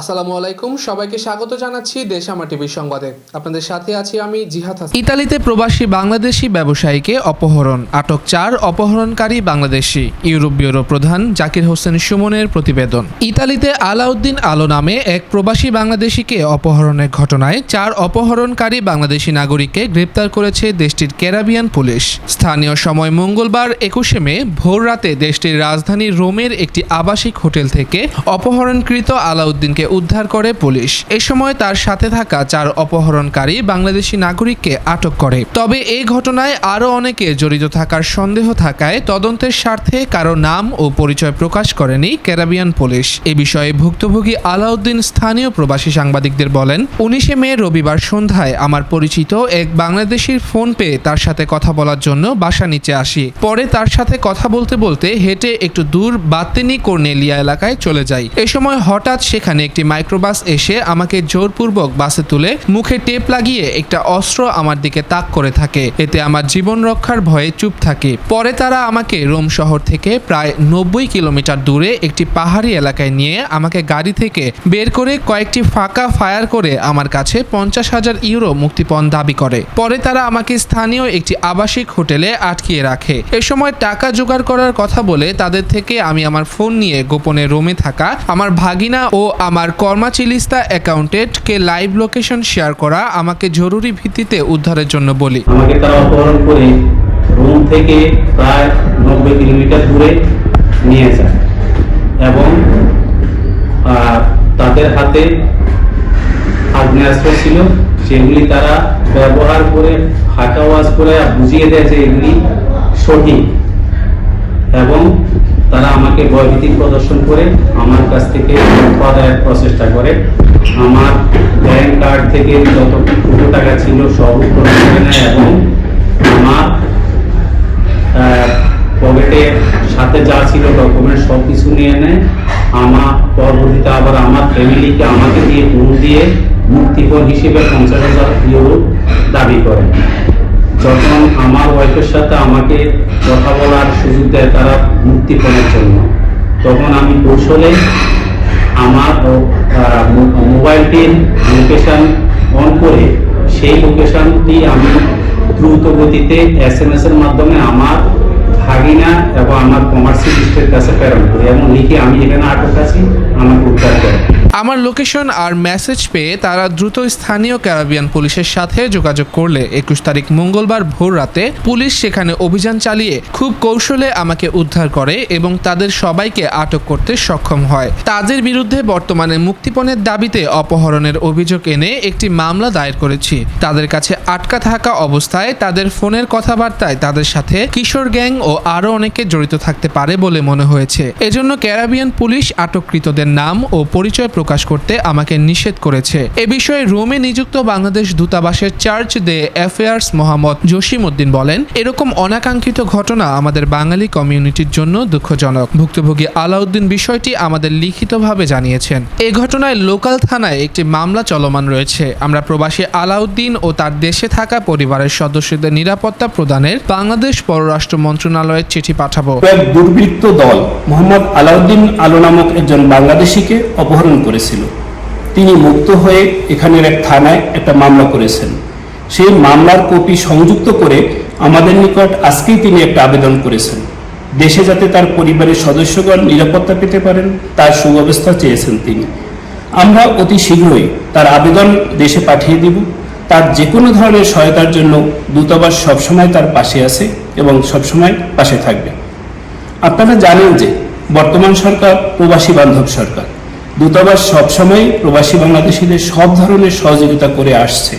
আসসালামু আলাইকুম, সবাইকে স্বাগত জানাচ্ছি দেশামা সংবাদে। আপনাদের সাথে আছি আমি জিহাদ হাসান। ইতালিতে প্রবাসী বাংলাদেশি ব্যবসায়ীকে অপহরণ, আটক চার অপহরণকারী বাংলাদেশি, ইউরোপ ব্যুরো প্রধান জাকির হোসেন সুমনের প্রতিবেদন। ইতালিতে আলাউদ্দিন আলো নামে এক প্রবাসী বাংলাদেশিকে অপহরণের ঘটনায় চার অপহরণকারী বাংলাদেশি নাগরিককে গ্রেপ্তার করেছে দেশটির ক্যারাবিয়ান পুলিশ। স্থানীয় সময় মঙ্গলবার একুশে মে ভোর রাতে দেশটির রাজধানী রোমের একটি আবাসিক হোটেল থেকে অপহরণকৃত আলাউদ্দিনকে উদ্ধার করে পুলিশ। এ সময় তার সাথে থাকা চার অপহরণকারী বাংলাদেশি নাগরিককে আটক করে। তবে এই ঘটনায় আরও অনেকে জড়িত থাকার সন্দেহ থাকায় তদন্তের স্বার্থে কারও নাম ও পরিচয় প্রকাশ করেনি ক্যারাবিয়ান পুলিশ। এ বিষয়ে ভুক্তভোগী আলাউদ্দিন স্থানীয় প্রবাসী সাংবাদিকদের বলেন, উনিশে মে রবিবার সন্ধ্যায় আমার পরিচিত এক বাংলাদেশির ফোন পেয়ে তার সাথে কথা বলার জন্য বাসা নিচে আসি। পরে তার সাথে কথা বলতে বলতে হেঁটে একটু দূর বাত্তেনি কর্নেলিয়া এলাকায় চলে যাই। এ সময় হঠাৎ সেখানে একটি মাইক্রোবাস এসে আমাকে জোরপূর্বক বাসে তুলে মুখে টেপ লাগিয়ে একটা অস্ত্র আমার দিকে তাক করে থাকে। এতে আমার জীবন রক্ষার ভয়ে চুপ থাকে। পরে তারা আমাকে রোম শহর থেকে প্রায় নব্বই কিলোমিটার দূরে একটি পাহাড়ি এলাকায় নিয়ে আমাকে গাড়ি থেকে বের করে কয়েকটি ফাঁকা ফায়ার করে আমার কাছে পঞ্চাশ হাজার ইউরো মুক্তিপণ দাবি করে। পরে তারা আমাকে স্থানীয় একটি আবাসিক হোটেলে আটকিয়ে রাখে। এ সময় টাকা জোগাড় করার কথা বলে তাদের থেকে আমি আমার ফোন নিয়ে গোপনে রোমে থাকা আমার ভাগিনা ও আমার কর্মাচিলিস্তা অ্যাকাউন্টেন্টকে লাইভ লোকেশন শেয়ার করা আমাকে জরুরি ভিত্তিতে উদ্ধারের জন্য বলি। আমাকে তারা অপহরণ করে রুম থেকে প্রায় নব্বই কিলোমিটার দূরে নিয়ে যায় এবং তাদের হাতে আগ্নেয়াস্ত্র ছিল সেগুলি তারা ব্যবহার করে হাঁকা ওয়াজ করে বুঝিয়ে দেয় যে এগুলি সঠিক। এবং তারা আমাকে ভয়ভীতি প্রদর্শন করে, আমার কাছ থেকে আদায়ের প্রচেষ্টা করে। আমার ব্যাংক কার্ড থেকে যত কোটি টাকা ছিল সব করে নেয় এবং আমার পকেটে সাথে যা ছিল ডকুমেন্ট সব কিছু নিয়ে নেয়। আমার পরবর্তীতে আবার আমার ফ্যামিলিকে আমাকে দিয়ে ফোন দিয়ে মুক্তিপণ হিসেবে পঞ্চাশ হাজার ইউরো দাবি করে। যখন আমার ওয়াইফের সাথে আমাকে কথা বলার সুযোগ দেয় তারা মুক্তিপণের জন্য, তখন আমি কৌশলে আমার মোবাইলটির লোকেশান অন করে সেই লোকেশানটি আমি দ্রুত গতিতে এস এম এর মাধ্যমে আমার ভাগিনা এবং আমার কমার্সিয়ালিস্টের কাছে প্রেরণ করি এবং লিখে আমি এখানে আটক আছি। আমার লোকেশন আর মেসেজ পেয়ে তারা দ্রুত স্থানীয় ক্যারাবিয়ান পুলিশের সাথে যোগাযোগ করলে একুশ তারিখ মঙ্গলবার ভোর রাতে পুলিশ সেখানে অভিযান চালিয়ে খুব কৌশলে আমাকে উদ্ধার করে এবং তাদের সবাইকে আটক করতে সক্ষম হয়। তাদের বিরুদ্ধে বর্তমানে মুক্তিপণের দাবিতে অপহরণের অভিযোগ এনে একটি মামলা দায়ের করেছি। তাদের কাছে আটকা থাকা অবস্থায় তাদের ফোনের কথাবার্তায় তাদের সাথে কিশোর গ্যাং ও আরও অনেকে জড়িত থাকতে পারে বলে মনে হয়েছে। এজন্য ক্যারাবিয়ান পুলিশ আটককৃতদের নাম ও পরিচয় প্রকাশ করতে আমাকে নিষেধ করেছে। এ বিষয়ে রোমে নিযুক্ত বাংলাদেশ দূতাবাসের charge de affaires Mohammad Jasim Uddin বলেন, এরকম অনাকাঙ্ক্ষিত ঘটনা আমাদের বাঙালি কমিউনিটির জন্য দুঃখজনক। ভুক্তভোগী আলাউদ্দিন বিষয়টি আমাদের লিখিতভাবে জানিয়েছেন। এ ঘটনায় লোকাল থানায় একটি মামলা চলমান রয়েছে। আমরা প্রবাসী আলাউদ্দিন ও তার দেশে থাকা পরিবারের সদস্যদের নিরাপত্তা প্রদানের বাংলাদেশ পররাষ্ট্র মন্ত্রণালয়ের চিঠি পাঠাবো। দুর্বৃত্ত দল, মোহাম্মদ আলাউদ্দিন আলো নামক একজন বাংলাদেশিকে অপহরণ করেছিল। তিনি মুক্ত হয়ে এখানের এক থানায় একটা মামলা করেছেন। সেই মামলার কপি সংযুক্ত করে আমাদের নিকট আজকেই তিনি একটা আবেদন করেছেন। দেশে যাতে তার পরিবারের সদস্যগণ নিরাপত্তা পেতে পারেন, তার সুব্যবস্থা চেয়েছেন তিনি। আমরা অতি শীঘ্রই তার আবেদন দেশে পাঠিয়ে দিব। তার যে কোনো ধরনের সহায়তার জন্য দূতাবাস সবসময় তার পাশে আছে এবং সবসময় পাশে থাকবে। আপনারা জানেন যে বর্তমান সরকার, প্রবাসী বান্ধব সরকার। দূতাবাস সবসময় প্রবাসী বাংলাদেশিদের সব ধরনের সহযোগিতা করে আসছে।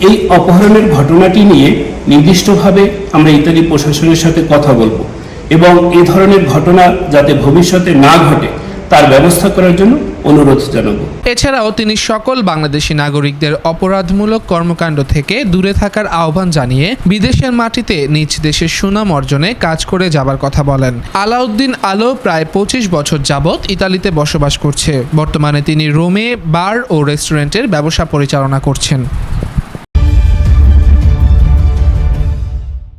এই অপহরণের ঘটনাটি নিয়ে নির্দিষ্টভাবে আমরা ইত্যাদি প্রশাসনের সাথে কথা বলব এবং এ ধরনের ঘটনা যাতে ভবিষ্যতে না ঘটে তার ব্যবস্থা করার জন্য অনুরোধ জানাব। এছাড়াও তিনি সকল বাংলাদেশি নাগরিকদের অপরাধমূলক কর্মকাণ্ড থেকে দূরে থাকার আহ্বান জানিয়ে বিদেশের মাটিতে নিজ দেশের সুনাম অর্জনে কাজ করে যাবার কথা বলেন। আলাউদ্দিন আলো প্রায় পঁচিশ বছর যাবৎ ইতালিতে বসবাস করছে। বর্তমানে তিনি রোমে, বার ও রেস্টুরেন্টের ব্যবসা পরিচালনা করছেন।